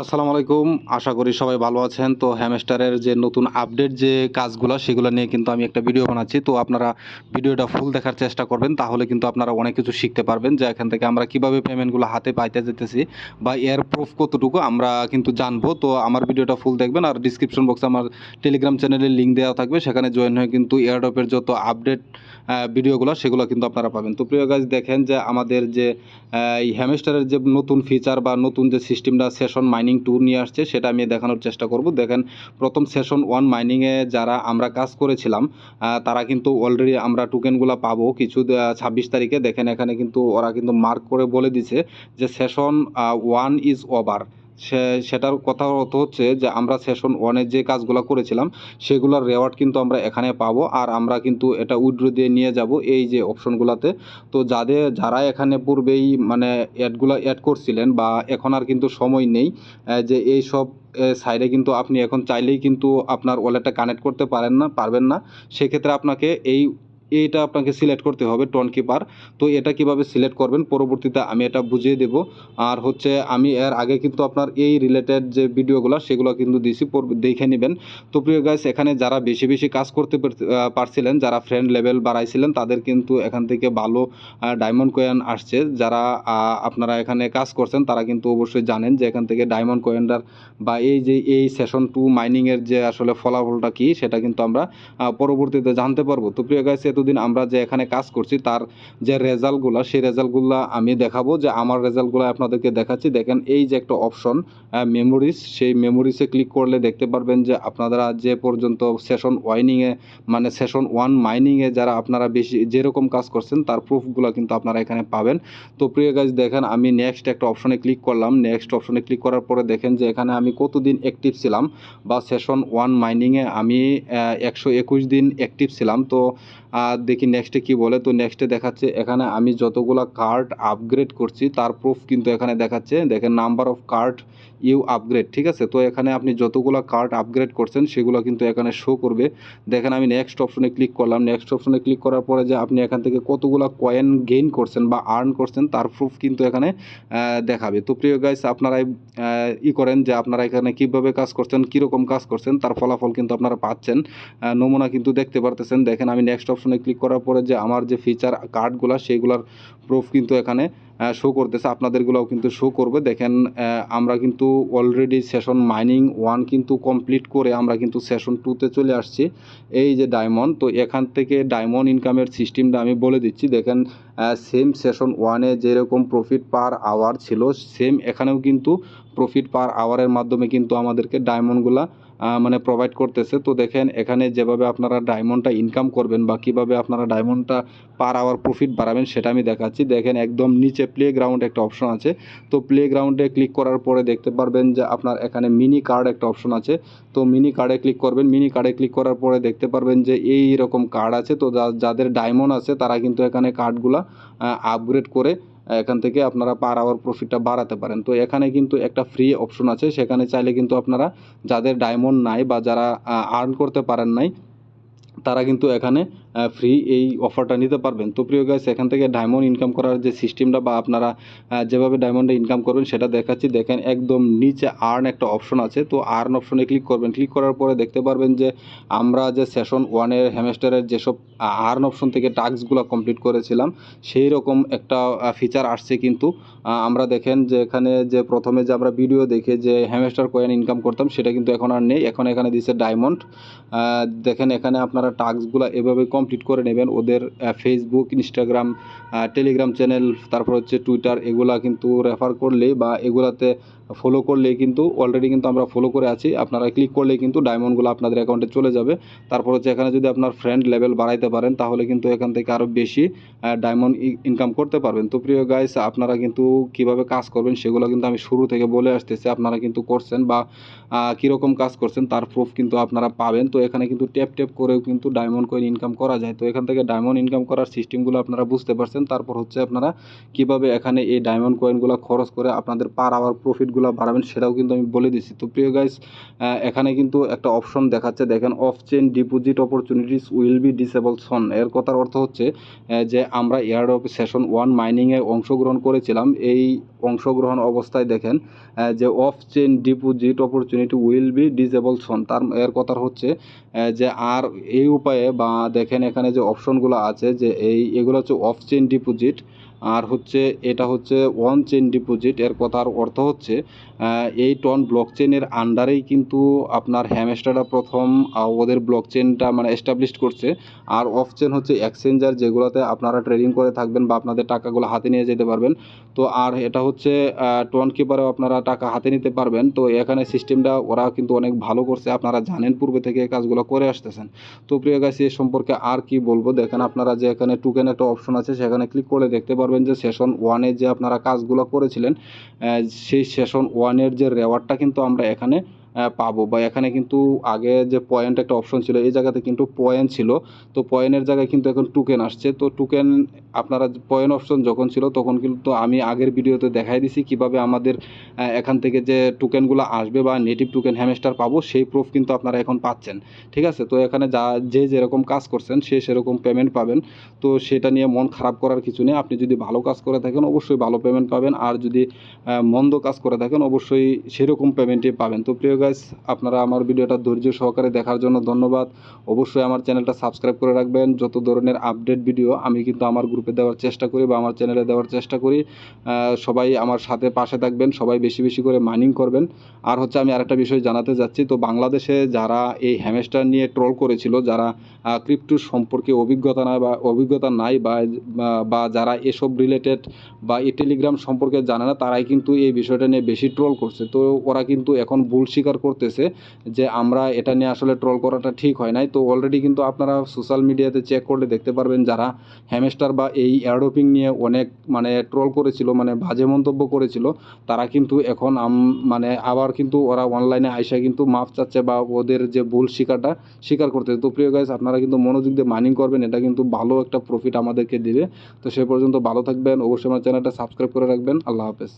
আসসালামু আলাইকুম। আশা করি সবাই ভালো আছেন। তো হ্যামস্টারের যে নতুন আপডেট যে কাজগুলো, সেগুলো নিয়ে কিন্তু আমি একটা ভিডিও বানাচ্ছি। তো আপনারা ভিডিওটা ফুল দেখার চেষ্টা করবেন, তাহলে কিন্তু আপনারা অনেক কিছু শিখতে পারবেন। যে এখান থেকে আমরা কীভাবে পেমেন্টগুলো হাতে পাইতে যেতেছি বা এর প্রুফ কতটুকু, আমরা কিন্তু জানব। তো আমার ভিডিওটা ফুল দেখবেন, আর ডিসক্রিপশন বক্সে আমার টেলিগ্রাম চ্যানেলের লিঙ্ক দেওয়া থাকবে। সেখানে জয়েন হয়ে কিন্তু এয়ারডপের যত আপডেট ভিডিওগুলো, সেগুলো কিন্তু আপনারা পাবেন। তো প্রিয় গাছ দেখেন যে আমাদের যে এই হ্যামস্টারের যে নতুন ফিচার বা নতুন যে সিস্টেমটা সেশন মাইনিং টু নিয়ে আসছে, সেটা আমি দেখানোর চেষ্টা করব। দেখেন, প্রথম সেশন ওয়ান মাইনিংয়ে যারা আমরা কাজ করেছিলাম তারা কিন্তু অলরেডি আমরা টোকেনগুলো পাবো। কিছু ছাব্বিশ তারিখে। দেখেন, এখানে কিন্তু ওরা কিন্তু মার্ক করে বলে দিছে যে সেশন ওয়ান ইজ ওভার সেটার কথা অর্থ হচ্ছে যে আমরা সেশন ওয়ানের যে কাজগুলো করেছিলাম, সেগুলোর রেওয়ার্ড কিন্তু আমরা এখানে পাবো আর আমরা কিন্তু এটা উইড্রো দিয়ে নিয়ে যাব এই যে অপশনগুলোতে তো যাদের, যারা এখানে পূর্বেই মানে অ্যাডগুলো অ্যাড করছিলেন বা এখন আর কিন্তু সময় নেই যে এই সব সাইডে কিন্তু আপনি এখন চাইলেই কিন্তু আপনার ওয়ালেটটা কানেক্ট করতে পারেন না, পারবেন না, সেক্ষেত্রে আপনাকে এই এইটা আপনাকে সিলেক্ট করতে হবে টন কিপার তো এটা কীভাবে সিলেক্ট করবেন? পরবর্তীতে আমি এটা বুঝিয়ে দেব। আর হচ্ছে আমি এর আগে কিন্তু আপনার এই রিলেটেড যে ভিডিওগুলো সেগুলো কিন্তু দিছি দেখে নেবেন। তো প্রিয় গাইস এখানে যারা বেশি বেশি কাজ করতে পারছিলেন, যারা ফ্রেন্ড লেভেল বাড়াইছিলেন, তাদের কিন্তু এখান থেকে ভালো ডায়মন্ড কয়েন আসছে। যারা আপনারা এখানে কাজ করছেন, তারা কিন্তু অবশ্যই জানেন যে এখান থেকে ডায়মন্ড কয়েনটার বা এই যে এই সেশন টু মাইনিংয়ের যে আসলে ফলাফলটা কী, সেটা কিন্তু আমরা পরবর্তীতে জানতে পারব। তো প্রিয় গাইস এতদিন আমরা যে এখানে কাজ করছি, তার যে রেজাল্টগুলো, সেই রেজাল্টগুলো আমি দেখাবো যে আমার রেজাল্টগুলো আপনাদেরকে দেখাচ্ছি। দেখেন, এই যে একটা অপশন মেমোরিজ সেই মেমোরিজে ক্লিক করলে দেখতে পারবেন যে আপনারা যে পর্যন্ত সেশন ওয়াইনিংয়ে মানে সেশন ওয়ান মাইনিংয়ে যারা আপনারা বেশি, যেরকম কাজ করছেন, তার প্রুফগুলো কিন্তু আপনারা এখানে পাবেন। তো প্রিয় গাইজ দেখেন, আমি নেক্সট একটা অপশনে ক্লিক করলাম। নেক্সট অপশনে ক্লিক করার পরে দেখেন যে এখানে আমি কতদিন অ্যাক্টিভ ছিলাম, বা সেশন ওয়ান মাইনিংয়ে আমি একশো একুশ দিন অ্যাক্টিভ ছিলাম। তো আহ, দেখি নেক্সটে কি বলে। তো নেক্সটে দেখাচ্ছে এখানে আমি যতগুলো কার্ড আপগ্রেড করছি তার প্রুফ কিন্তু এখানে দেখাচ্ছে। দেখেন number of card you upgrade ঠিক আছে? তো এখানে আপনি যতগুলো কার্ড আপগ্রেড করছেন সেগুলো কিন্তু এখানে শো করবে। দেখেন আমি নেক্সট অপশনে ক্লিক করলাম। নেক্সট অপশনে ক্লিক করার পরে যে আপনি এখান থেকে কতগুলো কয়েন গেইন করছেন বা আর্ন করছেন তার প্রুফ কিন্তু এখানে দেখাবে। তো প্রিয় গাইস আপনারা ই করেন যে আপনারা এখানে কীভাবে কাজ করছেন কীরকম কাজ করছেন তার ফলাফল কিন্তু আপনারা পাচ্ছেন। নমুনা কিন্তু দেখতে পারতেছেন। দেখেন আমি নেক্সট অপশনে ক্লিক করার পরে যে আমার যে ফিচার কার্ডগুলো সেইগুলোর প্রুফ কিন্তু এখানে শো করতেছে। আপনাদেরগুলোও কিন্তু শো করবে। দেখেন আমরা কিন্তু অলরেডি সেশন মাইনিং ওয়ান কিন্তু কমপ্লিট করে আমরা কিন্তু সেশন টুতে চলে আসছি। এই যে ডায়মন্ড তো এখান থেকে ডায়মন্ড ইনকামের সিস্টেমটা আমি বলে দিচ্ছি। দেখেন সেম সেশন ওয়ানে যেরকম প্রফিট পার আওয়ার ছিল সেম এখানেও কিন্তু প্রফিট পার আওয়ারের মাধ্যমে কিন্তু আমাদেরকে ডায়মন্ডগুলা মানে প্রোভাইড করতেছে। তো দেখেন, এখানে যেভাবে আপনারা ডায়মন্ডটা ইনকাম করবেন বা কীভাবে আপনারা ডায়মন্ডটা পার আওয়ার প্রফিট বাড়াবেন, সেটা আমি দেখাচ্ছি। দেখেন, একদম নিচে প্লে গ্রাউন্ড একটা অপশন আছে। তো প্লে গ্রাউন্ডে ক্লিক করার পরে দেখতে পারবেন যে আপনার এখানে মিনি কার্ড একটা অপশন আছে। তো মিনি কার্ডে ক্লিক করবেন। মিনি কার্ডে ক্লিক করার পরে দেখতে পারবেন যে এই রকম কার্ড আছে। তো যাদের ডায়মন্ড আছে, তারা কিন্তু এখানে কার্ডগুলা আপগ্রেড করে এখান থেকে আপনারা পার আওয়ার প্রফিটটা বাড়াতে পারেন। তো এখানে কিন্তু একটা ফ্রি অপশন আছে, সেখানে চাইলে কিন্তু আপনারা যাদের ডায়মন্ড নাই বা যারা আর্ন করতে পারেন নাই তারা কিন্তু এখানে ফ্রি এই অফারটা নিতে পারবেন। তো প্রিয় গাইস এখান থেকে ডায়মন্ড ইনকাম করার যে সিস্টেমটা বা আপনারা যেভাবে ডায়মন্ডে ইনকাম করবেন, সেটা দেখাচ্ছি। দেখেন একদম নিচে আর্ন একটা অপশন আছে। তো আর্ন অপশনে ক্লিক করবেন। ক্লিক করার পরে দেখতে পারবেন যে আমরা যে সেশন ওয়ানের হ্যামস্টারের যেসব আর্ন অপশন থেকে টাস্কগুলো কমপ্লিট করেছিলাম, সেই রকম একটা ফিচার আসছে কিন্তু। আমরা দেখেন যে এখানে যে প্রথমে যে আমরা ভিডিও দেখে যে হ্যামস্টার কয়েন ইনকাম করতাম, সেটা কিন্তু এখন আর নেই। এখন এখানে দিচ্ছে ডায়মন্ড দেখেন এখানে আপনারা টাস্কগুলো এভাবে কমপ্লিট করে নেবেন। ওদের ফেসবুক ইনস্টাগ্রাম টেলিগ্রাম চ্যানেল তারপর হচ্ছে টুইটার এগুলা কিন্তু রেফার করলেই বা এগুলাতে ফলো করলে কিন্তু অলরেডি কিন্তু আমরা ফলো করে আছি। আপনারা ক্লিক করলেই কিন্তু ডায়মন্ডগুলো আপনাদের অ্যাকাউন্টে চলে যাবে। তারপর হচ্ছে এখানে যদি আপনার ফ্রেন্ড লেভেল বাড়াইতে পারেন, তাহলে কিন্তু এখান থেকে আরও বেশি ডায়মন্ড ইনকাম করতে পারবেন। তো প্রিয় গাইস আপনারা কিন্তু কীভাবে কাজ করবেন সেগুলো কিন্তু আমি শুরু থেকে বলে আসতেছি। আপনারা কিন্তু করছেন বা কীরকম কাজ করছেন তার প্রুফ কিন্তু আপনারা পাবেন। তো এখানে কিন্তু ট্যাপ ট্যাপ করেও কিন্তু ডায়মন্ড কয়েন ইনকাম করা যায়। তো এখান থেকে ডায়মন্ড ইনকাম করার সিস্টেমগুলো আপনারা বুঝতে পারছেন। তারপর হচ্ছে আপনারা কীভাবে এখানে এই ডায়মন্ড কয়েনগুলো খরচ করে আপনাদের পার আওয়ার প্রফিট লিমিটগুলো বাড়াবেন, সেটাও কিন্তু আমি বলে দিচ্ছি। তো প্রিয় গাইস এখানে কিন্তু একটা অপশন দেখাচ্ছে, দেখেন off chain deposit opportunities will be disable soon এর কথার অর্থ হচ্ছে যে আমরা এয়ারড্রপ সেশন ওয়ান মাইনিংয়ে অংশগ্রহণ করেছিলাম, এই অংশগ্রহণ অবস্থায় দেখেন যে off chain deposit opportunity will be disable soon তার, এর কথা হচ্ছে যে আর এই উপায়ে বা দেখেন এখানে যে অপশনগুলো আছে, যে এই, এগুলো হচ্ছে অফ চেন ডিপোজিট আর হচ্ছে এটা হচ্ছে ওয়ান চেন ডিপোজিট এর কথার অর্থ হচ্ছে এই টন ব্লক চেনের আন্ডারেই কিন্তু আপনার হ্যামস্টারটা প্রথম ওদের ব্লক চেনটা মানে এস্টাবলিশ করছে। আর অফ চেন হচ্ছে এক্সচেঞ্জার যেগুলোতে আপনারা ট্রেডিং করে থাকবেন বা আপনাদের টাকাগুলো হাতে নিয়ে যেতে পারবেন। তো আর এটা হচ্ছে টন কিপারেও আপনারা টাকা হাতে নিতে পারবেন। তো এখানে সিস্টেমটা ওরা কিন্তু অনেক ভালো করছে। আপনারা জানেন পূর্বে থেকে এই কাজগুলো করে আসতেছেন। তো প্রিয় গাছ এ সম্পর্কে আর কি বলব? দেখেন আপনারা যে এখানে টুকেন একটা অপশন আছে, সেখানে ক্লিক করে দেখতে পারবেন যে সেশন ওয়ানে যে আপনারা কাজগুলো করেছিলেন সেই সেশন ওয়ানের যে রেওয়ার্ডটা কিন্তু আমরা এখানে পাবো। বা এখানে কিন্তু আগে যে পয়েন্ট একটা অপশন ছিল, এই জায়গাতে কিন্তু পয়েন্ট ছিল। তো পয়েন্টের জায়গায় কিন্তু এখন টুকেন আসছে। তো টুকেন আপনারা পয়েন্ট অপশন যখন ছিল, তখন কিন্তু আমি আগের ভিডিওতে দেখাই দিছি কীভাবে আমাদের এখান থেকে যে টোকেনগুলো আসবে বা নেটিভ টোকেন হ্যামস্টার পাবো, সেই প্রুফ কিন্তু আপনারা এখন পাচ্ছেন। ঠিক আছে? তো এখানে যা, যে যেরকম কাজ করছেন, সে সেরকম পেমেন্ট পাবেন। তো সেটা নিয়ে মন খারাপ করার কিছু নেই। আপনি যদি ভালো কাজ করে থাকেন, অবশ্যই ভালো পেমেন্ট পাবেন। আর যদি মন্দ কাজ করে থাকেন, অবশ্যই সেরকম পেমেন্টই পাবেন। তো প্রিয় গাইস আপনারা আমার ভিডিওটা ধৈর্য সহকারে দেখার জন্য ধন্যবাদ। অবশ্যই আমার চ্যানেলটা সাবস্ক্রাইব করে রাখবেন। যত ধরনের আপডেট ভিডিও আমি কিন্তু আমার গ্রুপে দেওয়ার চেষ্টা করি বা আমার চ্যানেলে দেওয়ার চেষ্টা করি সবাই আমার সাথে পাশে থাকবেন, সবাই বেশি বেশি করে মাইনিং করবেন। আর হচ্ছে আমি আরেকটা বিষয় জানাতে যাচ্ছি, তো বাংলাদেশে যারা এই হ্যামেস্টার নিয়ে ট্রল করেছিল, যারা ক্রিপ্টো সম্পর্কে অভিজ্ঞতা নাই বা, অভিজ্ঞতা নাই বা, বা- যারা এসব রিলেটেড বা এই টেলিগ্রাম সম্পর্কে জানে না, তারাই কিন্তু এই বিষয়টা নিয়ে বেশি ট্রল করছে। তো ওরা কিন্তু এখন ভুল স্বীকার করতেছে যে আমরা এটা নিয়ে আসলে ট্রল করাটা ঠিক হয় নাই। তো অলরেডি কিন্তু আপনারা সোশ্যাল মিডিয়াতে চেক করলে দেখতে পারবেন যারা হ্যামেস্টার বা এই এয়ারডোপিং নিয়ে অনেক মানে ট্রল করেছিল মানে বাজে মন্তব্য করেছিল, তারা কিন্তু এখন মানে আবার কিন্তু ওরা অনলাইনে আইসা কিন্তু মাফ চাচ্ছে বা ওদের যে ভুল স্বীকারটা স্বীকার করতেছে। তো প্রিয় গাইস আপনারা কিন্তু মনোযোগ দিয়ে মাইনিং করবেন, এটা কিন্তু ভালো একটা প্রফিট আমাদেরকে দেবে। তো সে পর্যন্ত ভালো থাকবেন, অবশ্যই আমার চ্যানেলটা সাবস্ক্রাইব করে রাখবেন। আল্লাহ হাফেজ।